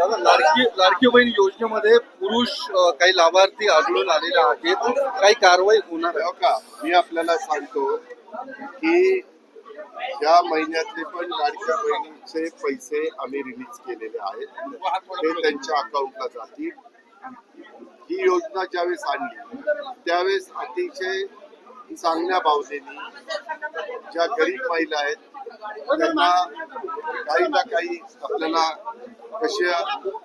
लाडकी लाडकी बहीण योजनेमध्ये पुरुष काही लाभार्थी आढळून आलेले आहेत. काही कारवाई होणार आहे. हो का? मी आपल्याला सांगतो की या महिन्यातले पण लाडक्या बहिणीचे पैसे आम्ही रिलीज केलेले आहेत. ते त्यांच्या अकाउंटला जातील. ही योजना ज्यावेळेस आणली त्यावेळेस अतिशय चांगल्या भावनेनी ज्या गरीब महिला आहेत त्यांना काही ना काही आपल्याला कशा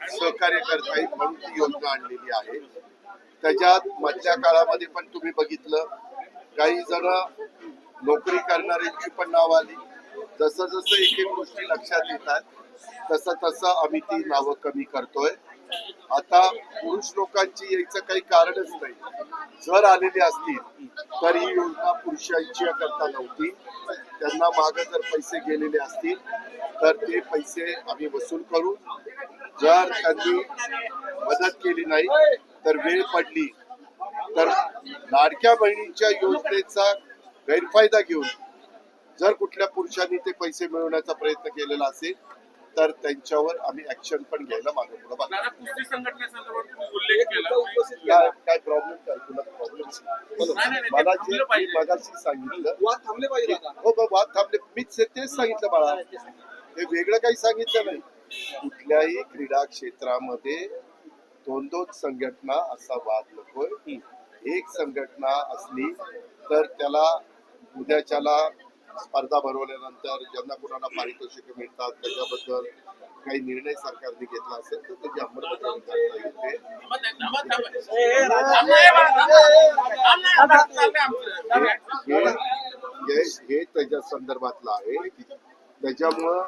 सहकार्य करता येईल म्हणून ती योजना आणलेली आहे. त्याच्यात मधल्या काळामध्ये पण तुम्ही बघितलं काही जण नोकरी करणाऱ्यांची पण नाव आली. जसं जसं एक एक गोष्टी लक्षात येतात तसं तसं आम्ही ती नावं कमी करतोय. आता पुरुष लोकांची यायचं काही कारणच नाही. जर आलेले असतील तर ही योजना पुरुषांची करता नव्हती. त्यांना मागे जर पैसे गेलेले असतील तर ते पैसे आम्ही वसूल करू. जर त्यांनी मदत केली नाही तर वेळ पडली तर लाडक्या बहिणीच्या योजनेचा गैरफायदा घेऊन जर कुठल्या पुरुषांनी ते पैसे मिळवण्याचा प्रयत्न केलेला असेल तर त्यांच्यावर आम्ही ऍक्शन पण घ्यायला मागे पुढे बघा दादा कुस्ती संघटनेसंदर्भात तुम्ही उल्लेख केला. काय काय प्रॉब्लेम काय तुला प्रॉब्लेम मला जे. मगाशी सांगितलं वाद थांबले पाहिजे दादा. हो वाद थांबले. मीच तेच सांगितलं बाळा. हे वेगळं काही सांगितलं नाही. कुठल्याही क्रीडा क्षेत्रामध्ये दोन दोन संघटना असा वाद नकोय. एक संघटना असली तर त्याला उद्याच्याला स्पर्धा भरवल्यानंतर ज्यांना कुणाला पारितोषिक मिळतात त्याच्याबद्दल काही निर्णय सरकारने घेतला असेल तर त्याची अंमलबजावणी करता येते हे त्याच्या संदर्भातलं आहे. त्याच्यामुळं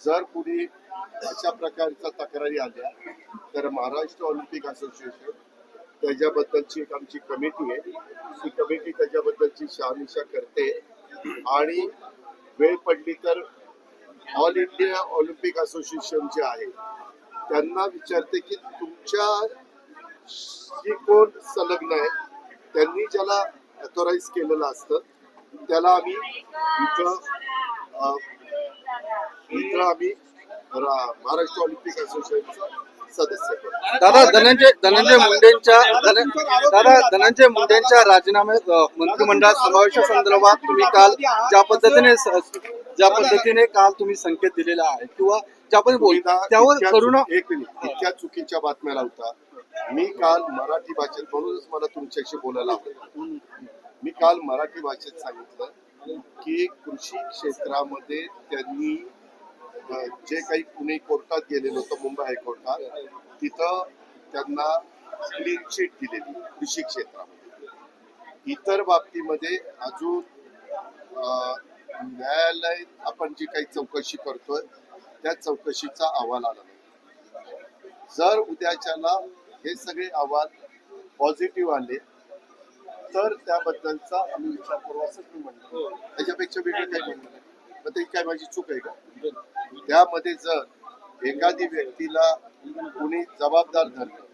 जर कुणी अशा प्रकारच्या तक्रारी आल्या तर महाराष्ट्र ऑलिम्पिक असोसिएशन त्याच्याबद्दलची एक आमची कमिटी आहे. ती कमिटी त्याच्याबद्दलची शहानिशा करते. आणि वेळ पडली तर ऑल इंडिया ऑलिम्पिक असोसिएशन जे आहे त्यांना विचारते की तुमच्या कोण संलग्न आहे? त्यांनी ज्याला ऑथोराईज केलेलं असतं त्याला आम्ही इथं इथं आम्ही महाराष्ट्र ऑलिम्पिक असोसिएशनचा सदस्य. दादा धनंजय धनंजय मुंडेंच्या दादा धनंजय मुंडेंच्या राजीनामे मंत्रिमंडळात समावेशासंदर्भात तुम्ही काल ज्या पद्धतीने ज्या पद्धतीने काल तुम्ही संकेत दिलेला आहे किंवा ज्या इतक्या- त्यावर करुणा चुकी- एक मिनिट. इतक्या चुकीच्या बातम्या लावता. मी काल मराठी भाषेत म्हणूनच मला तुमच्याशी बोलायला आवडेल. मी काल मराठी भाषेत सांगितलं की कृषी क्षेत्रामध्ये त्यांनी जे काही पुणे कोर्टात गेलेलं होतं मुंबई हायकोर्टात तिथं त्यांना क्लीन चिट दिलेली कृषी क्षेत्रामध्ये. इतर बाबतीमध्ये अजून न्यायालय आपण जी काही चौकशी करतोय त्या चौकशीचा अहवाल आला नाही. जर उद्याच्याला हे सगळे अहवाल पॉझिटिव्ह आले तर त्याबद्दलचा आम्ही विचार करू असं म्हणतो. त्याच्यापेक्षा वेगळं काही म्हणलं नाही. मग ते काय माझी चूक आहे का? त्यामध्ये जर एखादी व्यक्तीला कुणी जबाबदार धरलं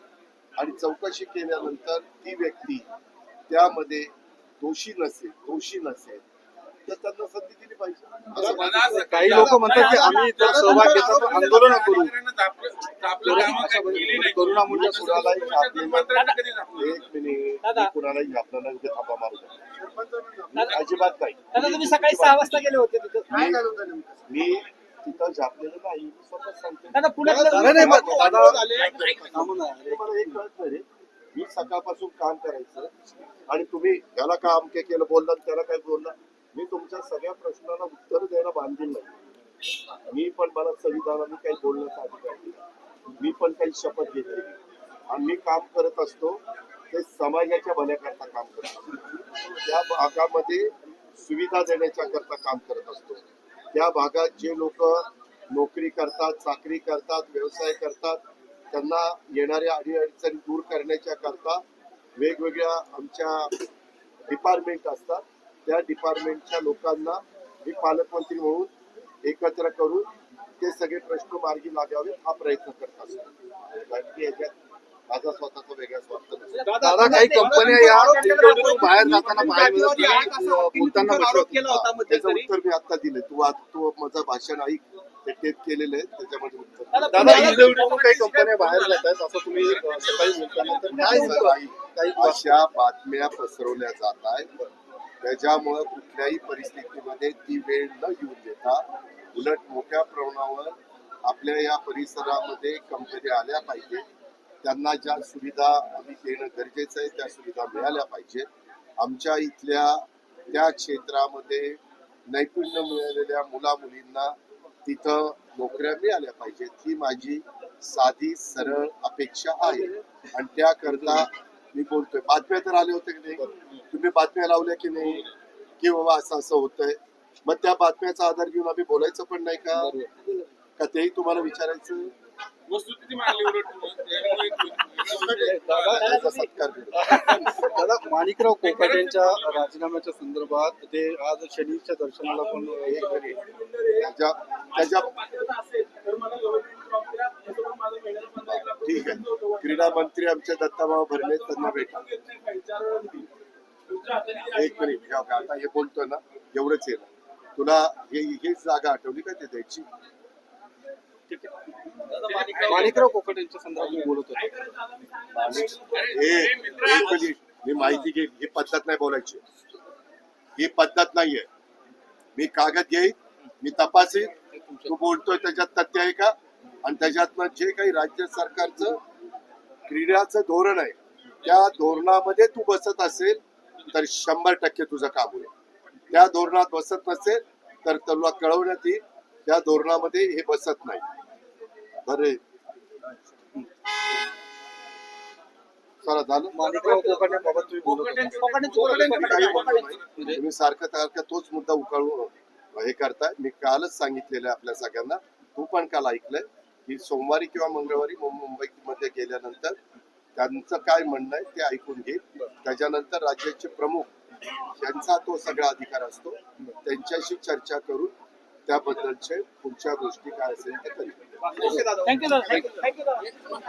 आणि चौकशी केल्यानंतर ती व्यक्ती त्यामध्ये दोषी नसेल दोषी नसेल तर त्यांना संधी दिली पाहिजे. काही लोक म्हणतात की आम्ही जर सहभाग घेतला तर आंदोलन करू करुणा कुणालाही? एक मिनिट कुणालाही आपल्याला उद्या थापा मारू नका. अजिबात नाही दादा तुम्ही सकाळी सहा वाजता गेले होते मी तिथं झापलेलं नाही मी स्वतः सांगतो. दादा पुण्यातलं नाही नाही पण दादा. थांबून आहे. मला एक कळत नाही रे. मी सकाळपासून काम करायचं आणि तुम्ही याला का अमके केलं बोलला त्याला काय बोलला? मी तुमच्या सगळ्या प्रश्नाला उत्तर द्यायला बांधील नाही. मी पण मला संविधानाने काही बोलण्याचा अधिकार दिला मी पण काही शपथ घेतली आणि मी काम करत असतो ते समाजाच्या भल्याकरता काम करत असतो. त्या भागामध्ये सुविधा देण्याच्या करता काम करत असतो. त्या भागात जे लोक नोकरी करतात चाकरी करतात व्यवसाय करतात त्यांना येणाऱ्या अडीअडचणी दूर करण्याच्या करता वेगवेगळ्या आमच्या डिपार्टमेंट असतात. त्या डिपार्टमेंटच्या लोकांना मी पालकमंत्री म्हणून एकत्र करून ते सगळे प्रश्न मार्गी लागावेत हा प्रयत्न करत दादा काही कंपन्या या बाहेर जाताना बाहेर बोलताना म्हटलं होतं. त्याचं उत्तर मी आता दिलं तू आज तू माझं भाषण ऐक. ते केलेले आहेत त्याच्यामध्ये उत्तर. दादा ईडब्ल्यूडीतून काही कंपन्या बाहेर जात आहेत असं तुम्ही अ, सकाळी बोलताना तर काय असं नाही. काही अशा बातम्या पसरवल्या जात आहेत. त्याच्यामुळं कुठल्याही परिस्थितीमध्ये ती वेळ न येऊन देता उलट मोठ्या प्रमाणावर आपल्या या परिसरामध्ये कंपन्या आल्या पाहिजे त्यांना ज्या सुविधा आम्ही देणं गरजेचं आहे त्या सुविधा मिळाल्या पाहिजे. आमच्या इथल्या त्या क्षेत्रामध्ये नैपुण्य मिळालेल्या मुला मुलींना तिथं नोकऱ्या मिळाल्या पाहिजेत. ही माझी साधी सरळ अपेक्षा आहे. आणि त्याकरता मी बोलतोय. बातम्या तर आले होते की नाही? तुम्ही बातम्या लावल्या की नाही? की बाबा असं असं होतंय? मग त्या बातम्याचा आधार घेऊन आम्ही बोलायचं पण नाही का? का तेही तुम्हाला विचारायचं वस्तुस्थिती मांडली उलट सत्कार दादा माणिकराव कोकाट यांच्या राजीनाम्याच्या संदर्भात ते आज शनीच्या दर्शनाला पण हे घरी त्याच्या ठीक आहे. क्रीडा मंत्री आमच्या दत्ताभाऊ भरले त्यांना भेटा. एक मिनिट आता हे बोलतोय ना एवढंच आहे. तुला हे हीच जागा आठवली का ते द्यायची? माणिकराव कोकट यांच्या संदर्भात मी बोलत होतो. मी माहिती घे ही पद्धत नाही बोलायची. ही पद्धत नाहीये. मी कागद घेईन मी तपासीन. तू बोलतोय त्याच्यात तथ्य आहे का? आणि त्याच्यातनं जे काही राज्य सरकारचं क्रीडाचं धोरण आहे त्या धोरणामध्ये तू बसत असेल तर शंभर टक्के तुझं काम होईल. त्या धोरणात बसत नसेल तर तुला कळवण्यात येईल त्या धोरणामध्ये हे बसत नाही. बरे चला झालं. माणिकराव कोकाटेंबाबत तुम्ही बोलत होता. मी काही बोललो नाही. तुम्ही सारखं सारखं तोच मुद्दा उकाळून हे करताय. मी कालच सांगितलेलं आहे आपल्या सगळ्यांना. तू पण काल ऐकलंय की सोमवारी किंवा मंगळवारी मुं- मुंबईमध्ये गेल्यानंतर त्यांचं काय म्हणणं आहे ते ऐकून घे. त्याच्यानंतर राज्याचे प्रमुख यांचा तो सगळा अधिकार असतो. त्यांच्याशी चर्चा करून त्याबद्दलचे पुढच्या गोष्टी काय असेल ते करू थँक्यू दादा थँक्यू दादा